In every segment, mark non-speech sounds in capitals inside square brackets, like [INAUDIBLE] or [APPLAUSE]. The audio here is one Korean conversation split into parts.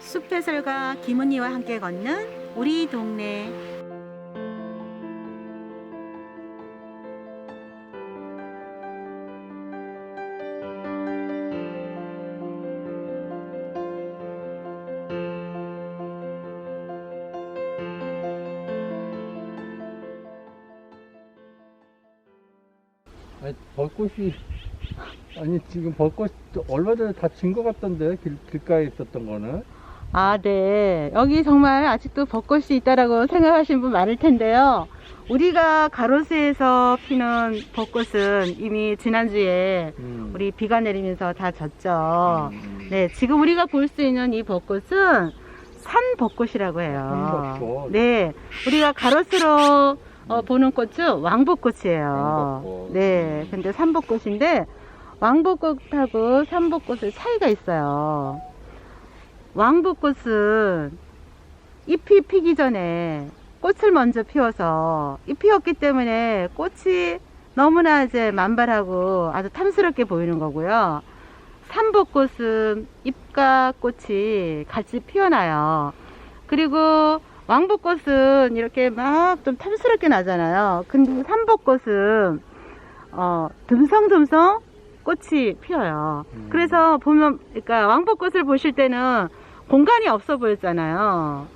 숲해설가 김은희와 함께 걷는 우리 동네. 벚꽃이 아니 지금 벚꽃 얼마 전에 다 진 것 같던데 길, 길가에 있었던 거는 아, 네. 여기 정말 아직도 벚꽃이 있다라고 생각하시는 분 많을 텐데요. 우리가 가로수에서 피는 벚꽃은 이미 지난주에 음. 우리 비가 내리면서 다 졌죠. 음. 네, 지금 우리가 볼 수 있는 이 벚꽃은 산 벚꽃이라고 해요. 산벚꽃. 네, 우리가 가로수로 어, 보는 꽃은 왕벚꽃이에요. 왕벚꽃. 네, 근데 산벚꽃인데 왕벚꽃하고 산벚꽃의 차이가 있어요. 왕벚꽃은 잎이 피기 전에 꽃을 먼저 피워서 잎 피었기 때문에 꽃이 너무나 이제 만발하고 아주 탐스럽게 보이는 거고요. 산벚꽃은 잎과 꽃이 같이 피어나요. 그리고 왕벚꽃은 이렇게 막 좀 탐스럽게 나잖아요. 근데 산벚꽃은 어, 듬성듬성 꽃이 피어요. 음. 그래서 보면, 그러니까 왕벚꽃을 보실 때는 공간이 없어 보였잖아요.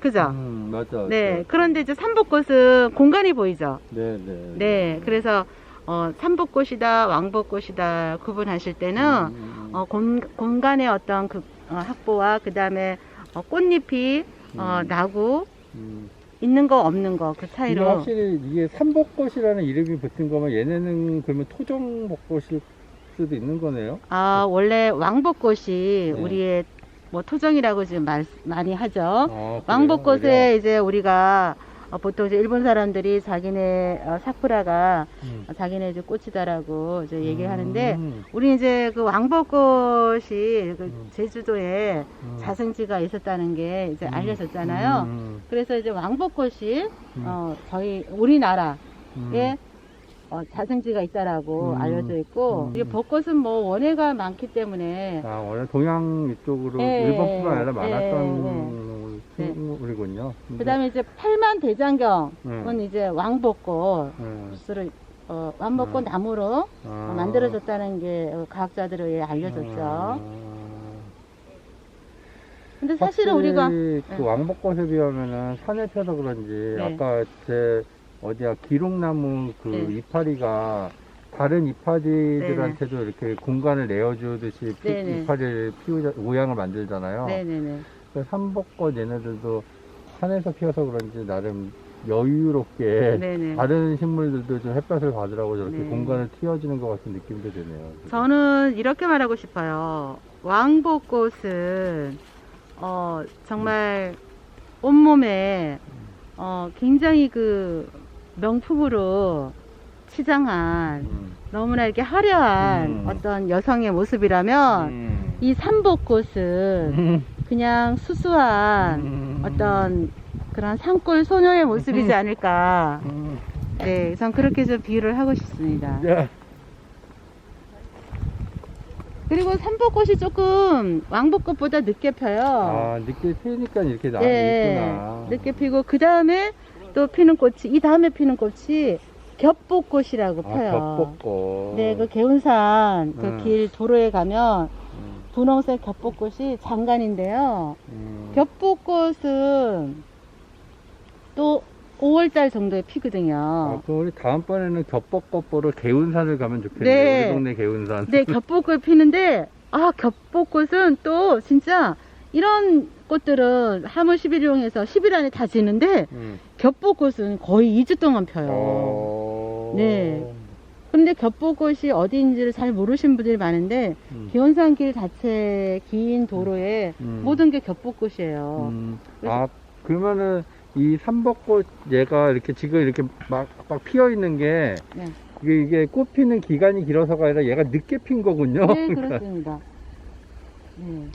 그죠? 음, 맞아 네. 그런데 이제 산벚꽃은 공간이 보이죠. 네 네 네. 그래서 어, 산벚꽃이다, 왕벚꽃이다 구분하실 때는 음, 어, 공, 공간의 어떤 그 어, 확보와 그 다음에 어, 꽃잎이 어, 음. 나고 음. 있는 거 없는 거 그 차이로 확실히 이게 삼벚꽃이라는 이름이 붙은 거면 얘네는 그러면 토종벚꽃일 수도 있는 거네요 아 원래 왕벚꽃이 네. 우리의 뭐 토종이라고 지금 말, 많이 하죠. 아, 그래요? 왕벚꽃에 이제 우리가 어, 보통 이제 일본 사람들이 자기네 어, 사쿠라가 음. 어, 자기네 이제 꽃이다라고 이제 얘기를 하는데 음. 우리 이제 그 왕벚꽃이 그 음. 제주도에 음. 자생지가 있었다는 게 이제 음. 알려졌잖아요. 음. 그래서 이제 왕벚꽃이 음. 어, 저희 우리나라에 음. 어, 자생지가 있다라고 음. 알려져 있고 음. 이게 벚꽃은 뭐 원해가 많기 때문에 아, 원래 동양 이쪽으로 예, 일본뿐만 아니라 예, 많았던 네. 식물이군요. 그 다음에 이제 팔만 대장경은 음. 이제 왕벚꽃 음. 을 어, 왕벚꽃 음. 나무로 아. 어, 만들어졌다는 게 어, 과학자들에 알려졌죠. 아. 근데 사실은 우리가 그 네. 왕벚꽃에 비하면은 산에 펴서 그런지 네. 아까 제 어디야 기록나무 그 네. 이파리가 다른 이파리들한테도 이렇게 공간을 내어주듯이 피-. 이파리를 피우자 모양을 만들잖아요. 네네네. 그 삼벚꽃 얘네들도 산에서 피어서 그런지 나름 여유롭게 네네. 다른 식물들도 좀 햇볕을 받으라고 저렇게 네. 공간을 틔워주는 것 같은 느낌도 드네요. 저는 이렇게 말하고 싶어요. 왕벚꽃은 어, 정말 온몸에 어, 굉장히 그 명품으로 치장한 음. 너무나 이렇게 화려한 음. 어떤 여성의 모습이라면 음. 이 삼벚꽃은 음. 그냥 수수한 음. 어떤 그런 산골 소녀의 모습이지 않을까. 음. 네, 전 그렇게 좀 비유를 하고 싶습니다. 야, 그리고 삼벚꽃이 조금 왕벚꽃보다 늦게 펴요. 아, 늦게 피니까 이렇게 나 네, 있구나. 늦게 피고 그 다음에 또 피는 꽃이 이 다음에 피는 꽃이 겹벚꽃이라고 아, 펴요. 겹벚꽃. 네, 그 개운산 그 음. 길 도로에 가면 음, 분홍색 겹벚꽃이 장관인데요. 음. 겹벚꽃은 또 5월달 정도에 피거든요. 아, 그럼 우리 다음번에는 겹벚꽃 보러 개운산을 가면 좋겠네요. 네. 우리 동네 개운산. 네, 겹벚꽃 피는데 아 겹벚꽃은 또 진짜 이런 꽃들은 하물 11일용해서 10일 안에 다 지는데 음. 겹벚꽃은 거의 2주 동안 펴요. 어... 네. 그런데 겹벚꽃이 어디인지를 잘 모르시는 분들이 많은데 음. 기원산 길 자체 긴 도로에 음. 모든 게 겹벚꽃이에요. 음. 아, 그러면은 이 삼벚꽃 얘가 이렇게 지금 이렇게 막, 막 피어 있는 게 네. 이게, 이게 꽃 피는 기간이 길어서가 아니라 얘가 늦게 핀 거군요. 네, 그렇습니다. 네.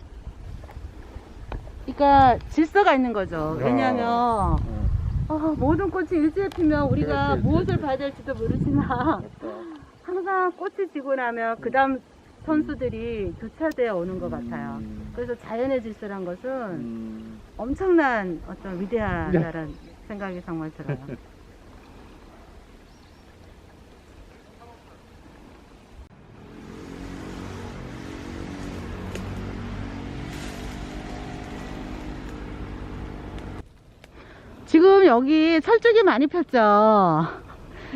그러니까 질서가 있는 거죠. 왜냐하면 음. 아, 모든 꽃이 일제히 피면 우리가 그렇지, 무엇을 그렇지. 봐야 될지도 모르지만 [LAUGHS] 항상 꽃이 지고 나면 그 다음 선수들이 교차되어 오는 것 같아요. 음. 그래서 자연의 질서란 것은 음. 엄청난 어떤 위대하다는 생각이 정말 들어요. [LAUGHS] 지금 여기 철쭉이 많이 폈죠.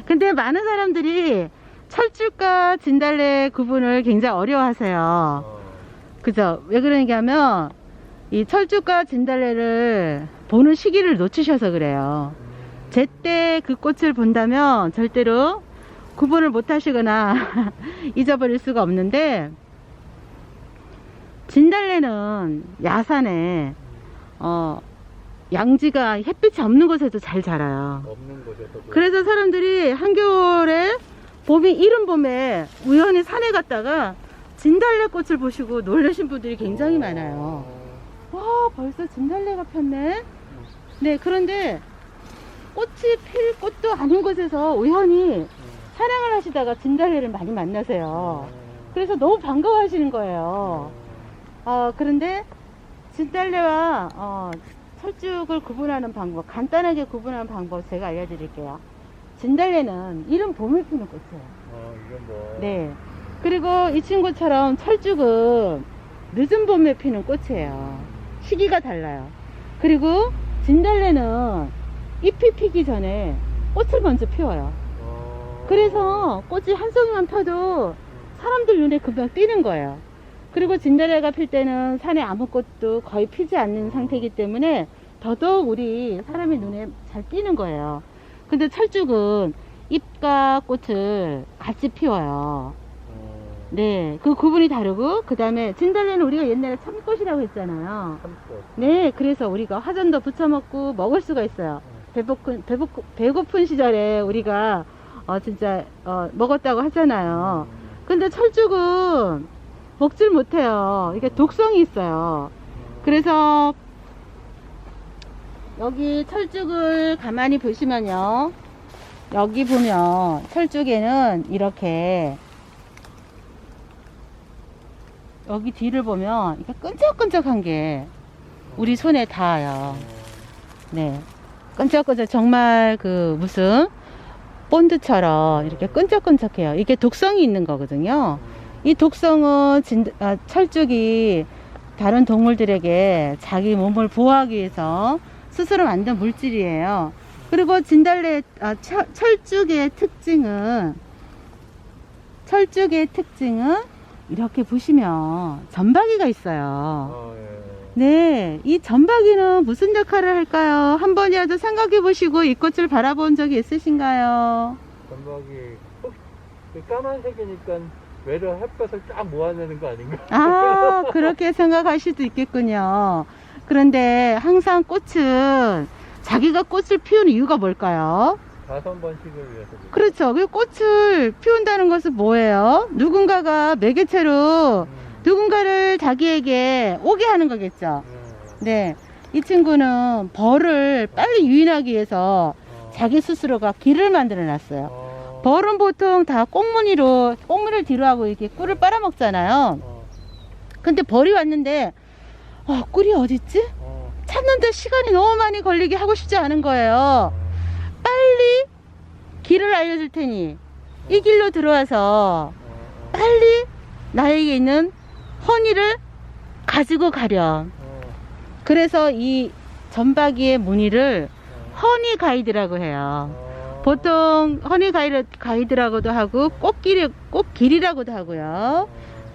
근데 많은 사람들이 철쭉과 진달래 구분을 굉장히 어려워하세요. 어. 그죠? 왜 그러냐 하면 이 철쭉과 진달래를 보는 시기를 놓치셔서 그래요. 제때 그 꽃을 본다면 절대로 구분을 못 하시거나 [LAUGHS] 잊어버릴 수가 없는데 진달래는 야산에 어 양지가 햇빛이 없는 곳에도 잘 자라요. 없는 곳에서 그래서 사람들이 한겨울에 봄이 이른 봄에 우연히 산에 갔다가 진달래 꽃을 보시고 놀라신 분들이 굉장히 많아요. 와, 벌써 진달래가 폈네? 네, 그런데 꽃이 필 꽃도 아닌 곳에서 우연히 촬영을 하시다가 진달래를 많이 만나세요. 그래서 너무 반가워하시는 거예요. 어, 그런데 진달래와 어, 철쭉을 구분하는 방법, 간단하게 구분하는 방법 제가 알려드릴게요. 진달래는 이른 봄에 피는 꽃이에요. 어, 이건 뭐. 네. 그리고 이 친구처럼 철쭉은 늦은 봄에 피는 꽃이에요. 시기가 달라요. 그리고 진달래는 잎이 피기 전에 꽃을 먼저 피워요. 어. 그래서 꽃이 한 송이만 펴도 사람들 눈에 금방 띄는 거예요. 그리고 진달래가 필 때는 산에 아무 꽃도 거의 피지 않는 상태이기 때문에 더더욱 우리 사람의 눈에 잘 띄는 거예요. 근데 철쭉은 잎과 꽃을 같이 피워요. 어. 네, 그 구분이 다르고, 그 다음에 진달래는 우리가 옛날에 참꽃이라고 했잖아요. 참꽃. 네, 그래서 우리가 화전도 부쳐 먹고 먹을 수가 있어요. 배고픈, 배고픈, 배고픈 시절에 우리가, 어, 진짜, 어, 먹었다고 하잖아요. 근데 철쭉은 먹질 못해요. 이게 독성이 있어요. 그래서 여기 철쭉을 가만히 보시면요. 여기 보면 철쭉에는 이렇게 여기 뒤를 보면 이게 끈적끈적한 게 우리 손에 닿아요. 네. 끈적끈적 정말 그 무슨 본드처럼 이렇게 끈적끈적해요. 이게 독성이 있는 거거든요. 이 독성은 진, 아, 철쭉이 다른 동물들에게 자기 몸을 보호하기 위해서 스스로 만든 물질이에요. 그리고 진달래 아, 철, 철쭉의 특징은 철쭉의 특징은 이렇게 보시면 점박이가 있어요. 어, 예. 네, 이 점박이는 무슨 역할을 할까요? 한 번이라도 생각해 보시고 이 꽃을 바라본 적이 있으신가요? 그 까만색이니까 외려 햇볕을 쫙 모아내는 거 아닌가? 아, 그렇게 생각하실 수도 있겠군요. 그런데 항상 꽃은 자기가 꽃을 피우는 이유가 뭘까요? 다섯 번씩을 위해서. 그렇죠. 그 꽃을 피운다는 것은 뭐예요? 누군가가 매개체로 음. 누군가를 자기에게 오게 하는 거겠죠. 음. 네. 이 친구는 벌을 빨리 유인하기 위해서 어. 자기 스스로가 길을 만들어 놨어요. 어. 벌은 보통 다 꽁무니로, 꽁무니를 뒤로 하고 이렇게 꿀을 빨아먹잖아요. 어. 근데 벌이 왔는데, 어, 꿀이 어딨지? 어. 찾는데 시간이 너무 많이 걸리게 하고 싶지 않은 거예요. 빨리 길을 알려줄 테니, 이 길로 들어와서 어. 빨리 나에게 있는 허니를 가지고 가렴. 어. 그래서 이 전박이의 무늬를 어. 허니 가이드라고 해요. 어. 보통 허니 가이드, 가이드 라고도 하고 꽃길, 꽃길이라고도 하고요.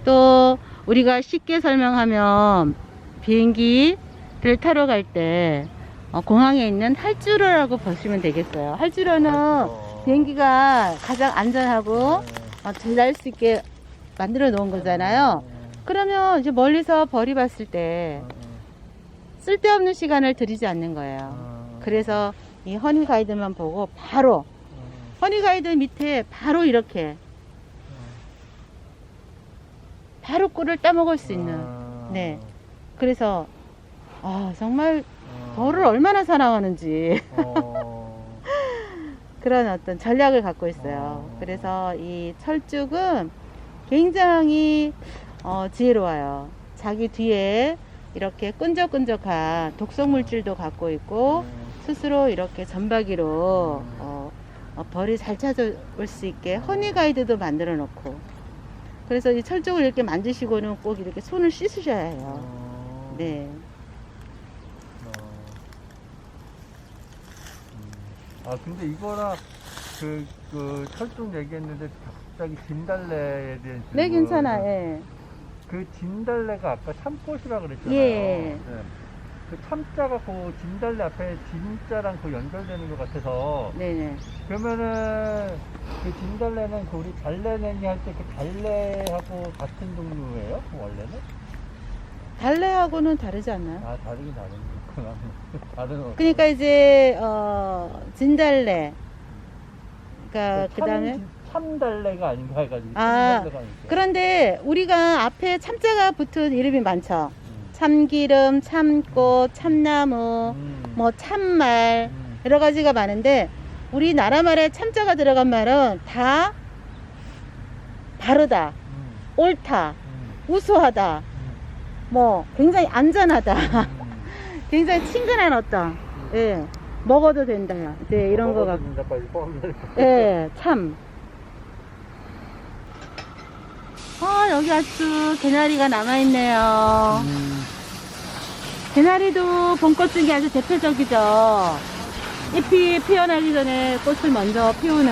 또 우리가 쉽게 설명하면 비행기를 타러 갈때 어, 공항에 있는 할주로라고 보시면 되겠어요. 할주로는 어. 비행기가 가장 안전하고 어, 잘날 수 있게 만들어 놓은 거잖아요. 그러면 이제 멀리서 벌이 봤을 때 쓸데없는 시간을 들이지 않는 거예요. 그래서 이 허니 가이드만 보고 바로 허니 가이드 밑에 바로 이렇게 바로 꿀을 따먹을 수 있는 네. 그래서 아 정말 벌을 얼마나 사랑하는지 어. [LAUGHS] 그런 어떤 전략을 갖고 있어요. 어. 그래서 이 철쭉은 굉장히 어, 지혜로워요. 자기 뒤에 이렇게 끈적끈적한 독성 물질도 갖고 있고 스스로 이렇게 전박이로 어, 어, 벌이 잘 찾아올 수 있게 허니 가이드도 만들어 놓고 그래서 이 철쭉을 이렇게 만드시고는 꼭 이렇게 손을 씻으셔야 해요. 어. 네. 어. 음. 아 근데 이거랑 그, 그 철쭉 얘기했는데 갑자기 진달래에 대한 네, 질문. 괜찮아. 예. 그 진달래가 아까 참꽃이라 그랬잖아요. 예. 네. 그 참자가 그 진달래 앞에 진자랑 그 연결되는 것 같아서 네네. 그러면은 그 진달래는 그 우리 달래냉이 할 때 그 달래하고 같은 종류예요? 원래는? 달래하고는 다르지 않나요? 아 다르긴 다르구나. 다른 어- 그러니까 이제 어 진달래. 그러니까 그 그다음에 참, 참달래가 아닌가 해가지고 아, 참달래가. 그런데 우리가 앞에 참자가 붙은 이름이 많죠. 음. 참기름, 참꽃, 참나무, 음. 뭐 참말 음. 여러 가지가 많은데 우리나라 말에 참자가 들어간 말은 다 바르다, 음. 옳다, 음. 우수하다, 음. 뭐 굉장히 안전하다, 음. [LAUGHS] 굉장히 친근한 어떤 예 먹어도 된다, 네 이런 거 같고 된다, 빨리 뻥. 예 참. 아 여기 아주 개나리가 남아있네요. 음. 개나리도 봄꽃 중에 아주 대표적이죠. 잎이 피어나기 전에 꽃을 먼저 피우는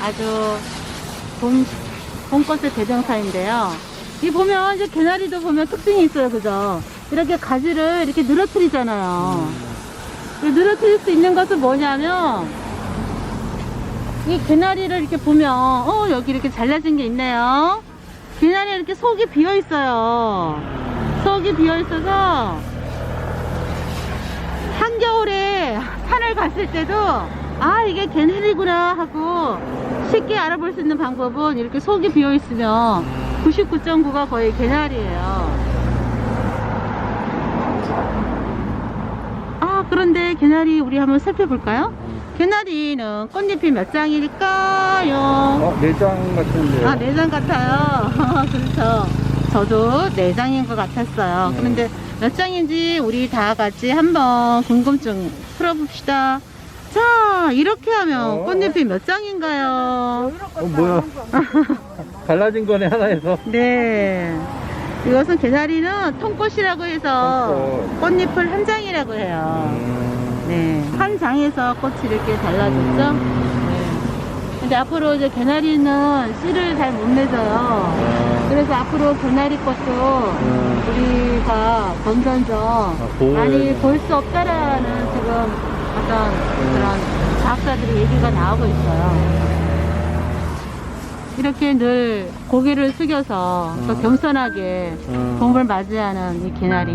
아주 봄, 봄꽃의 대명사인데요. 이 보면 이제 개나리도 보면 특징이 있어요. 그죠? 이렇게 가지를 이렇게 늘어뜨리잖아요. 이 늘어뜨릴 수 있는 것은 뭐냐면 이 개나리를 이렇게 보면 어 여기 이렇게 잘라진 게 있네요. 개나리 이렇게 속이 비어 있어요. 속이 비어 있어서 한겨울에 산을 갔을 때도 아 이게 개나리구나 하고 쉽게 알아볼 수 있는 방법은 이렇게 속이 비어 있으면 99.9가 거의 개나리예요. 아 그런데 개나리 우리 한번 살펴볼까요? 개나리는 꽃잎이 몇 장일까요? 어, 내장 같은데요? 아, 내장 같아요. [LAUGHS] 그렇죠. 저도 내장인 것 같았어요. 네. 그런데 몇 장인지 우리 다 같이 한번 궁금증 풀어봅시다. 자, 이렇게 하면 어? 꽃잎이 몇 장인가요? 어, 뭐야? [LAUGHS] 갈라진 거네, 하나에서. 네. 이것은 개나리는 통꽃이라고 해서 통꽃. 꽃잎을 한 장이라고 해요. 네. 한 장에서 꽃이 이렇게 달라졌죠? 네. 근데 앞으로 이제 개나리는 씨를 잘 못 맺어요. 그래서 앞으로 개나리 꽃도 우리가 점점점 보호해야 많이? 볼 수 없다라는 지금 어떤 그런 과학자들의 얘기가 나오고 있어요. 이렇게 늘 고개를 숙여서 또 음. 겸손하게 음. 봄을 맞이하는 이 개나리.